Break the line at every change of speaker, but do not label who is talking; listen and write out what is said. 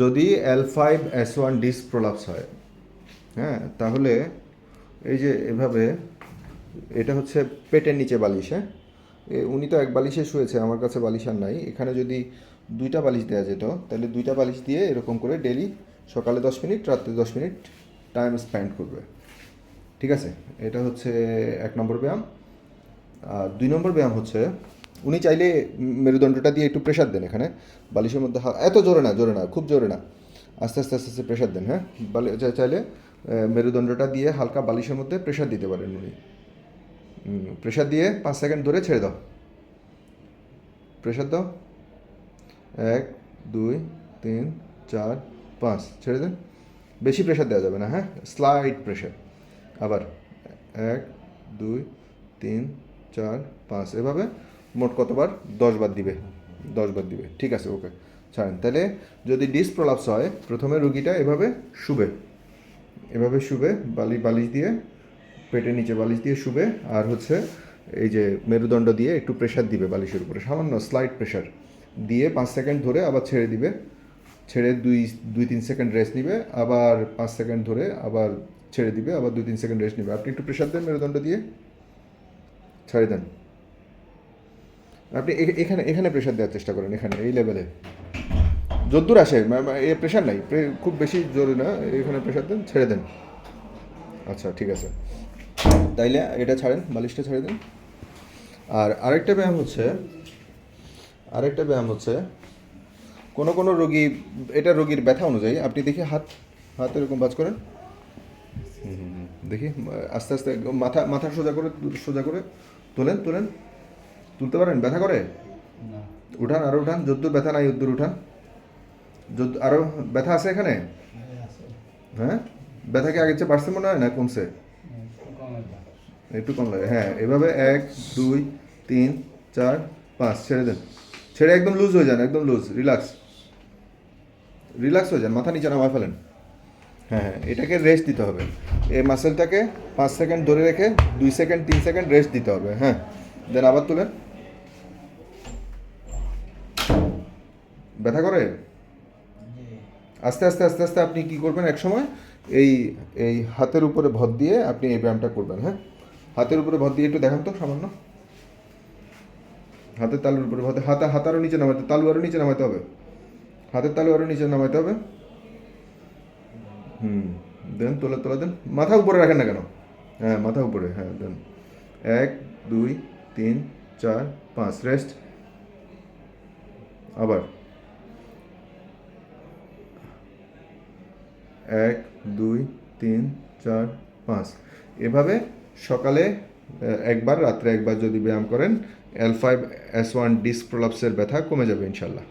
যদি L five S one disc prolapse হয় হ্যাঁ তাহলে এই যে এভাবে, এটা হচ্ছে পেটের নিচে বালিশ হ্যাঁ? উনি তো এক বালিশে শুয়েছে, আমার কাছে বালিশ আর নাই। এখানে যদি দুইটা বালিশ দেওয়া যেত, তাহলে দুইটা বালিশ দিয়ে এরকম করে ডেলি সকালে দশ মিনিট রাত্রে দশ মিনিট টাইম স্পেন্ড করবে। ঠিক আছে? এটা হচ্ছে এক নম্বর ব্যায়াম। আর দুই নম্বর ব্যায়াম হচ্ছে উনি চাইলে মেরুদণ্ডটা দিয়ে একটু প্রেশার দেন এখানে। বালিশের মধ্যে এত জোরে না জোরে না, খুব জোরে না। আস্তে আস্তে আস্তে আস্তে প্রেশার দেন হ্যাঁ? চাইলে মেরুদণ্ডটা দিয়ে হালকা বালিশের মধ্যে প্রেশার দিতে পারেন উনি। প্রেশার দিয়ে পাঁচ সেকেন্ড ধরে ছেড়ে দাও। প্রেশার দাও। এক, দুই, তিন, চার, পাঁচ, ছেড়ে দেন। বেশি প্রেশার দেওয়া যাবে না হ্যাঁ? স্লাইড প্রেশার আবার এক, দুই, তিন, চার, পাঁচ, এভাবে মোট কতবার? দশ বার দিবে। দশ বার দিবে। ঠিক আছে ওকে ছাড়েন। তাহলে যদি ডিস প্রলাপস হয়, প্রথমে রুগীটা এভাবে শুবে। এভাবে শুবে, বালি, বালিশ দিয়ে, পেটের নিচে বালিশ দিয়ে শুবে, আর হচ্ছে এই যে মেরুদণ্ড দিয়ে একটু প্রেশার দিবে বালিশের উপরে। সামান্য স্লাইড প্রেশার দিয়ে পাঁচ সেকেন্ড ধরে আবার ছেড়ে দিবে। ছেড়ে দুই দুই, তিন সেকেন্ড রেস্ট নিবে, আবার পাঁচ সেকেন্ড ধরে আবার ছেড়ে দিবে, আবার দুই, তিন সেকেন্ড রেস্ট নিবে। আপনি একটু প্রেশার দেন মেরুদণ্ড দিয়ে। ছেড়ে দেন। আপনি এখানে এখানে প্রেশার দেওয়ার চেষ্টা করেন, এখানে, এই লেভেলে যদ্দূর আসে এ প্রেশার নাই খুব বেশি জোরে না, এখানে প্রেশার দেন, ছেড়ে দেন। আচ্ছা ঠিক আছে। তাইলে এটা ছাড়েন, বালিশটা ছেড়ে দেন। আর আরেকটা ব্যায়াম হচ্ছে, আরেকটা ব্যায়াম হচ্ছে, কোনো কোনো রোগী, এটা রোগীর ব্যথা অনুযায়ী আপনি দেখি হাত হাত এরকম বাজ করেন। দেখি, আস্তে আস্তে, মাথা মাথা সোজা করে সোজা করে তোলেন তোলেন। তুলতে পারেন? ব্যথা করে? উঠান আরও উঠান। যদ্দূর ব্যথা নাই উদ্দূর উঠান। যদ আরও ব্যথা আছে এখানে? হ্যাঁ ব্যথা কি আগের চেয়ে বাড়ছে মনে হয় না কমছে?
একটু
একটু কম লাগে। হ্যাঁ এভাবে এক দুই তিন চার পাঁচ ছেড়ে দেন। ছেড়ে একদম লুজ হয়ে যান একদম লুজ রিল্যাক্স রিল্যাক্স হয়ে যান মাথা নিচে নামায় ফেলেন। হ্যাঁ হ্যাঁ এটাকে রেস্ট দিতে হবে। এই মাসেলটাকে পাঁচ সেকেন্ড ধরে রেখে দুই সেকেন্ড তিন সেকেন্ড রেস্ট দিতে হবে। হ্যাঁ দেন আবার তুলেন। ব্যথা করে? আস্তে আস্তে আস্তে আস্তে আপনি কি করবেন এক সময় এই এই হাতের উপরে ভর দিয়ে আপনি এই ব্যায়ামটা করবেন হ্যাঁ? হাতের উপরে ভর দিয়ে একটু দেখান তো সামান্য। হাতের তালুর উপরে ভর হাতে হাত আরও নিচে নামাতে তালু আরও নিচে নামাতে হবে। হাতের তালু আরও নিচে নামাতে হবে। হুম দেন তোলা তোলা দেন। মাথা উপরে রাখেন না কেন? হ্যাঁ মাথা উপরে হ্যাঁ দেন। এক দুই তিন চার পাঁচ রেস্ট। আবার। এক, দুই, তিন, চার, পাঁচ। এভাবে সকালে একবার, রাত্রে একবার যদি ব্যায়াম করেন L five S one disc প্রলাপসের ব্যথা কমে যাবে ইনশাল্লাহ